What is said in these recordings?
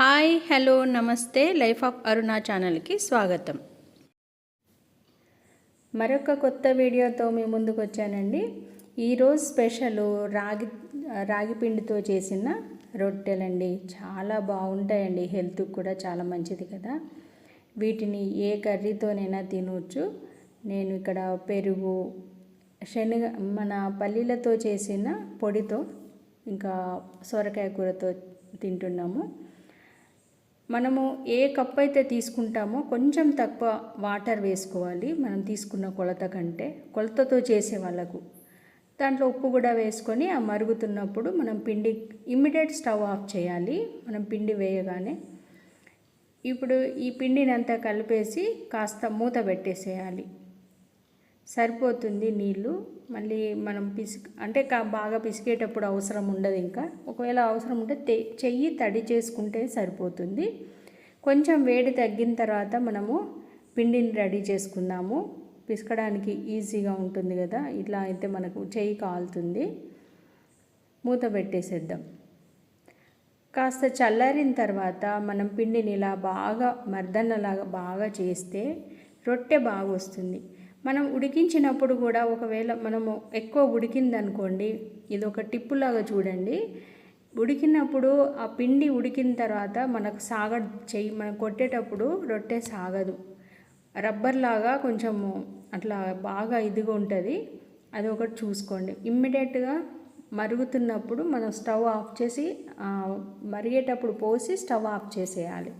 Hi hello నమస్తే life of Aruna ఛానల్కి స్వాగతం. మరొక కొత్త వీడియోతో మీ ముందుకు వచ్చానండి. ఈరోజు స్పెషల్ రాగి రాగి పిండితో చేసిన రొట్టెలండి. చాలా బాగుంటాయండి. హెల్త్కి కూడా చాలా మంచిది కదా. వీటిని ఏ కర్రీతోనైనా తినవచ్చు నేను ఇక్కడ పెరుగు శనగ మన పల్లీలతో చేసిన పొడితో ఇంకా సొరకాయ కూరతో తింటున్నాము. మనము ఏ కప్ అయితే తీసుకుంటామో కొంచెం తక్కువ వాటర్ వేసుకోవాలి. మనం తీసుకున్న కొలత కంటే కొలతతో చేసే వాళ్ళకు. దాంట్లో ఉప్పు కూడా వేసుకొని ఆ మరుగుతున్నప్పుడు మనం పిండి ఇమ్మీడియట్ స్టవ్ ఆఫ్ చేయాలి. మనం పిండి వేయగానే ఇప్పుడు ఈ పిండిని అంతా కలిపేసి కాస్త మూత పెట్టేసేయాలి. సరిపోతుంది నీళ్ళు. మళ్ళీ మనం పిసిక్ అంటే బాగా పిసికేటప్పుడు అవసరం ఉండదు ఇంకా. ఒకవేళ అవసరం ఉంటే తె చెయ్యి తడి చేసుకుంటే సరిపోతుంది. కొంచెం వేడి తగ్గిన తర్వాత మనము పిండిని రెడీ చేసుకుందాము. పిసకడానికి ఈజీగా ఉంటుంది కదా ఇట్లా అయితే మనకు చెయ్యి కాలుతుంది. మూత పెట్టేసేద్దాం. కాస్త చల్లారిన తర్వాత మనం పిండిని ఇలా బాగా మర్దన్నలాగా బాగా చేస్తే రొట్టె బాగా వస్తుంది మనం ఉడికించినప్పుడు కూడా ఒకవేళ మనము ఎక్కువ ఉడికిందనుకోండి ఇది ఒక టిప్పులాగా చూడండి. ఉడికినప్పుడు ఆ పిండి ఉడికిన తర్వాత మనకు సాగ చెయ్యి మనం కొట్టేటప్పుడు రొట్టె సాగదు. రబ్బర్ లాగా కొంచెము అట్లా బాగా ఇదిగా ఉంటుంది. అది ఒకటి చూసుకోండి. ఇమ్మీడియట్గా మరుగుతున్నప్పుడు మనం స్టవ్ ఆఫ్ చేసి మరిగేటప్పుడు పోసి స్టవ్ ఆఫ్ చేసేయాలి.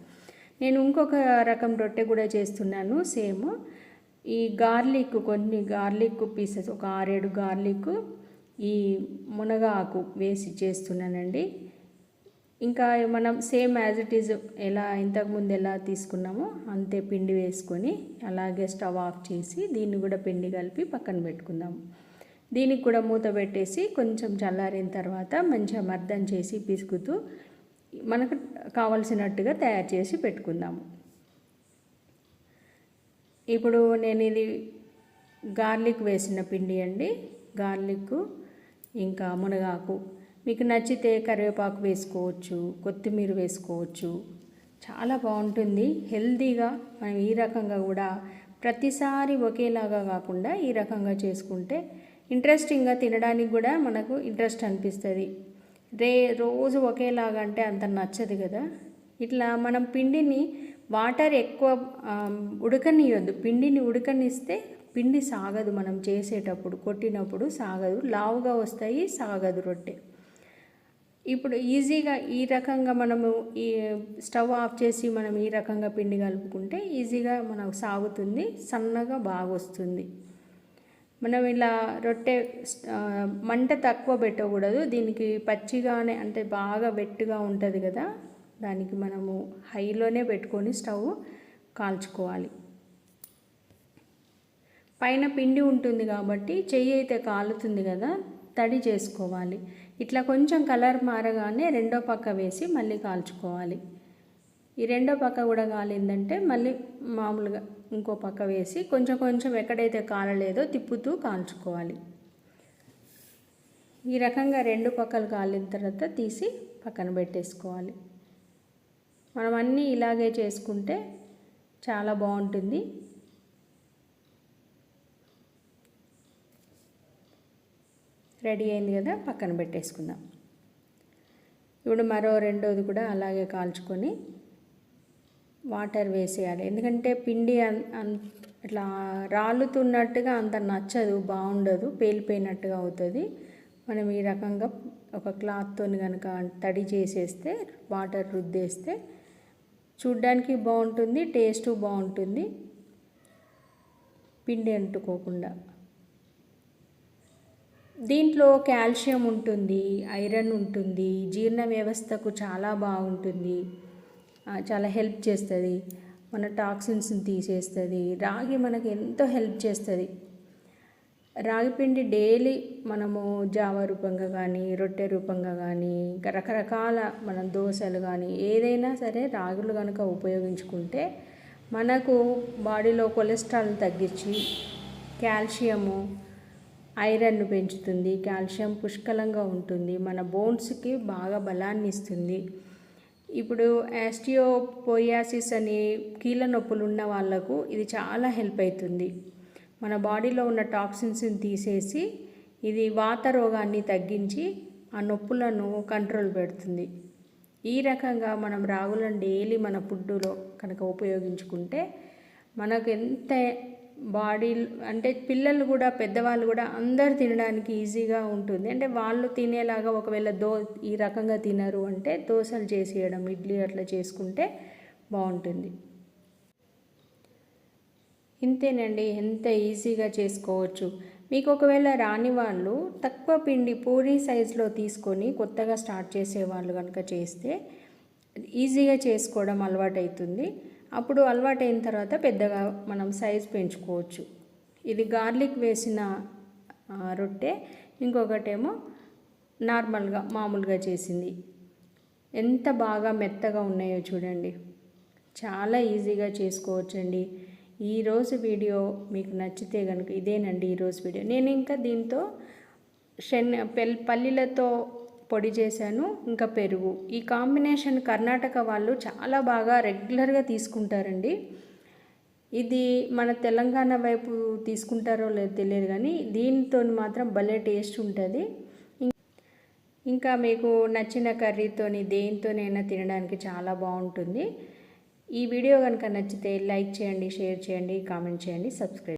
నేను ఇంకొక రకం రొట్టె కూడా చేస్తున్నాను సేమ్. ఈ గార్లిక్ కొన్ని గార్లిక్ పీసెస్ ఒక ఆరేడు గార్లిక్ ఈ మునగ ఆకు వేసి చేస్తున్నానండి. ఇంకా మనం సేమ్ యాజ్ ఇట్ ఈజ్ ఎలా ఇంతకుముందు ఎలా తీసుకున్నామో అంతే పిండి వేసుకొని అలాగే స్టవ్ ఆఫ్ చేసి దీన్ని కూడా పిండి కలిపి పక్కన పెట్టుకుందాము దీనికి కూడా మూత పెట్టేసి కొంచెం చల్లారిన తర్వాత మంచిగా మర్దం చేసి పిసుకుతూ మనకు కావలసినట్టుగా తయారు చేసి పెట్టుకుందాము. ఇప్పుడు నేను ఇది గార్లిక్ వేసిన పిండి అండి. గార్లిక్ ఇంకా మునగాకు. మీకు నచ్చితే కరివేపాకు వేసుకోవచ్చు కొత్తిమీర వేసుకోవచ్చు. చాలా బాగుంటుంది. హెల్తీగా మనం ఈ రకంగా కూడా ప్రతిసారి ఒకేలాగా కాకుండా ఈ రకంగా చేసుకుంటే ఇంట్రెస్టింగ్గా తినడానికి కూడా మనకు ఇంట్రెస్ట్ అనిపిస్తుంది. రే రోజు ఒకేలాగా అంటే అంత నచ్చదు కదా. ఇట్లా మనం పిండిని వాటర్ ఎక్కువ ఉడకనియొద్దు. పిండిని ఉడకనిస్తే పిండి సాగదు మనం చేసేటప్పుడు కొట్టినప్పుడు సాగదు. లావుగా వస్తాయి సాగదు రొట్టె. ఇప్పుడు ఈజీగా ఈ రకంగా మనము ఈ స్టవ్ ఆఫ్ చేసి మనం ఈ రకంగా పిండి కలుపుకుంటే ఈజీగా మనకు సాగుతుంది సన్నగా బాగా వస్తుంది మనం ఇలా రొట్టె మంట తక్కువ పెట్టకూడదు. దీనికి పచ్చిగానే అంటే బాగా వెట్టుగా ఉంటుంది కదా. దానికి మనము హైలోనే పెట్టుకొని స్టవ్ కాల్చుకోవాలి. పైన పిండి ఉంటుంది కాబట్టి చెయ్యి అయితే కాలుతుంది కదా తడి చేసుకోవాలి. ఇట్లా కొంచెం కలర్ మారగానే రెండో పక్క వేసి మళ్ళీ కాల్చుకోవాలి. ఈ రెండో పక్క కూడా కాలిందంటే మళ్ళీ మామూలుగా ఇంకో పక్క వేసి కొంచెం కొంచెం ఎక్కడైతే కాలలేదో తిప్పుతూ కాల్చుకోవాలి. ఈ రకంగా రెండు పక్కలు కాలిన తర్వాత తీసి పక్కన పెట్టేసుకోవాలి. మనం అన్నీ ఇలాగే చేసుకుంటే చాలా బాగుంటుంది. రెడీ అయింది కదా పక్కన పెట్టేసుకుందాం. ఇప్పుడు మరో రెండోది కూడా అలాగే కాల్చుకొని వాటర్ వేసేయాలి. ఎందుకంటే పిండి ఇట్లా రాలుతున్నట్టుగా అంత నచ్చదు బాగుండదు పేలిపోయినట్టుగా అవుతుంది. మనం ఈ రకంగా ఒక క్లాత్తో కనుక తడి చేసేస్తే వాటర్ రుద్దేస్తే చూడ్డానికి బాగుంటుంది టేస్ట్ బాగుంటుంది. పిండి అంటుకోకుండా. దీంట్లో కాల్షియం ఉంటుంది ఐరన్ ఉంటుంది జీర్ణ వ్యవస్థకు చాలా బాగుంటుంది. చాలా హెల్ప్ చేస్తుంది. మన టాక్సిన్స్ని తీసేస్తుంది. రాగి మనకు ఎంతో హెల్ప్ చేస్తుంది. రాగిపిండి డైలీ మనము జావ రూపంగా కానీ రొట్టె రూపంగా కానీ ఇంకా రకరకాల మనం దోశలు కానీ ఏదైనా సరే రాగులు కనుక ఉపయోగించుకుంటే మనకు బాడీలో కొలెస్ట్రాల్ తగ్గించి కాల్షియము ఐరన్ను పెంచుతుంది కాల్షియం పుష్కలంగా ఉంటుంది మన బోన్స్కి బాగా బలాన్ని ఇస్తుంది. ఇప్పుడు యాస్టియోపోయాసిస్ అని కీళ్ళ నొప్పులు ఉన్న వాళ్ళకు ఇది చాలా హెల్ప్ అవుతుంది. మన బాడీలో ఉన్న టాక్సిన్స్ని తీసేసి ఇది వాత రోగాన్ని తగ్గించి ఆ నొప్పులను కంట్రోల్ పెడుతుంది. ఈ రకంగా మనం రాగులను డైలీ మన ఫుడ్డులో కనుక ఉపయోగించుకుంటే మనకు ఎంత బాడీ అంటే పిల్లలు కూడా పెద్దవాళ్ళు కూడా అందరు తినడానికి ఈజీగా ఉంటుంది. అంటే వాళ్ళు తినేలాగా ఒకవేళ దో ఈ రకంగా తినరు అంటే దోశలు చేసేయడం ఇడ్లీ అట్లా చేసుకుంటే బాగుంటుంది. ఇంతేనండి ఎంత ఈజీగా చేసుకోవచ్చు. మీకు ఒకవేళ రాని వాళ్ళు తక్కువ పిండి పూరి సైజులో తీసుకొని కొత్తగా స్టార్ట్ చేసే వాళ్ళు కనుక చేస్తే ఈజీగా చేసుకోవడం అలవాటవుతుంది అప్పుడు అలవాటైన తర్వాత పెద్దగా మనం సైజ్ పెంచుకోవచ్చు. ఇది గార్లిక్ వేసిన రొట్టె ఇంకొకటేమో నార్మల్గా మామూలుగా చేసింది. ఎంత బాగా మెత్తగా ఉన్నాయో చూడండి. చాలా ఈజీగా చేసుకోవచ్చండి. ఈరోజు వీడియో మీకు నచ్చితే కనుక ఇదేనండి ఈరోజు వీడియో. నేను ఇంకా దీంతో శన్ పెల్ పల్లీలతో పొడి చేశాను ఇంకా పెరుగు. ఈ కాంబినేషన్ కర్ణాటక వాళ్ళు చాలా బాగా రెగ్యులర్గా తీసుకుంటారండి. ఇది మన తెలంగాణ వైపు తీసుకుంటారో లేదో తెలియదు కానీ దీనితో మాత్రం భలే టేస్ట్ ఉంటుంది. ఇంకా మీకు నచ్చిన కర్రీతోని దేనితోనైనా తినడానికి చాలా బాగుంటుంది. ఈ వీడియో కనుక నచ్చితే లైక్ చేయండి షేర్ చేయండి కామెంట్ చేయండి సబ్స్క్రైబ్